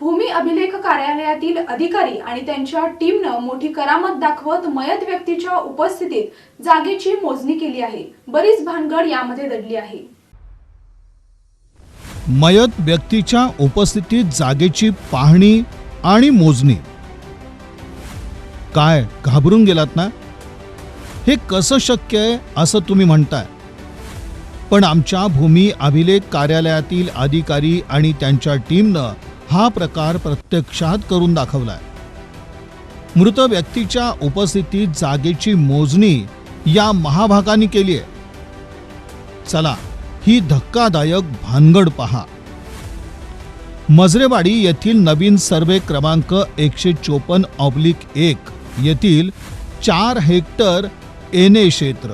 भूमी अभिलेख कार्यालयातील अधिकारी आणि त्यांच्या टीमनं मोठी करामत दाखवत मयत व्यक्तीच्या उपस्थितीत जागेची मोजणी केली आहे. बरीच भानगड यामध्ये दडली आहे. मयत व्यक्तीच्या उपस्थितीत जागेची पाहणी आणि मोजणी. काय घाबरून गेलात ना? हे कसं शक्य आहे असं तुम्ही म्हणताय. पण आमच्या भूमी अभिलेख कार्यालयातील अधिकारी आणि त्यांच्या टीमनं हा प्रकार प्रत्यक्षात करून दाखवलाय. मृत व्यक्तीच्या उपस्थितीत जागेची मोजणी या महाभागाने केली आहे. चला ही धक्कादायक भानगड पहा. मजरेवाडी येथील नवीन सर्वे क्रमांक एकशे चोपन्न ऑब्लिक एक येथील चार हेक्टर एने क्षेत्र.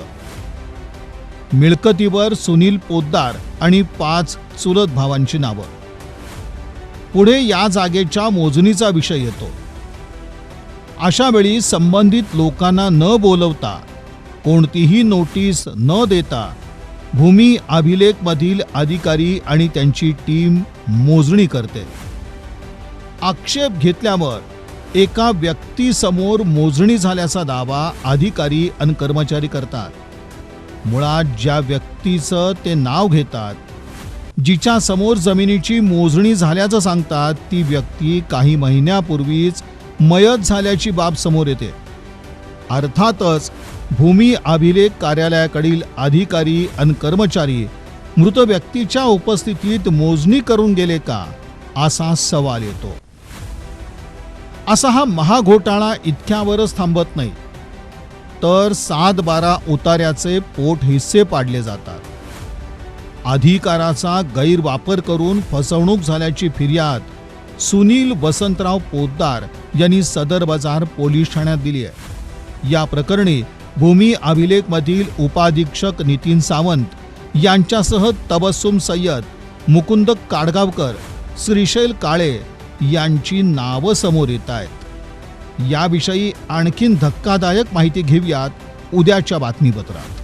मिळकतीवर सुनील पोद्दार आणि पाच चुलत भावांची नावं. पुढे या जागेच्या मोजणीचा विषय येतो. अशा वेळी संबंधित लोकांना न बोलवता कोणतीही नोटीस न देता भूमी अभिलेखमधील अधिकारी आणि त्यांची टीम मोजणी करते. आक्षेप घेतल्यावर एका व्यक्तीसमोर मोजणी झाल्याचा दावा अधिकारी आणि कर्मचारी करतात. मुळात ज्या व्यक्तीचं ते नाव घेतात जिच्या समोर जमिनीची मोजणी झाल्याचं सांगतात ती व्यक्ती काही महिन्यापूर्वीच मयत झाल्याची बाब समोर येते. अर्थातच भूमी अभिलेख कार्यालयाकडील अधिकारी आणि कर्मचारी मृत व्यक्तीच्या उपस्थितीत मोजणी करून गेले का असा सवाल येतो. असा हा महाघोटाळा इतक्यावरच थांबत नाही. तर सात बारा उतार्याचे पोट हिस्से पाडले जातात. अधिकाराचा गैरवापर करून फसवणूक झाल्याची फिर्याद सुनील वसंतराव पोद्दार यांनी सदर बाजार पोलीस ठाण्यात दिली आहे. या प्रकरणी भूमी अभिलेखमधील उपाधीक्षक नितीन सावंत यांच्यासह तबस्सुम सय्यद मुकुंद काडगावकर श्रीशैल काळे यांची नावं समोर येत आहेत. याविषयी आणखीन धक्कादायक माहिती घेऊयात उद्याच्या बातमीपत्रात.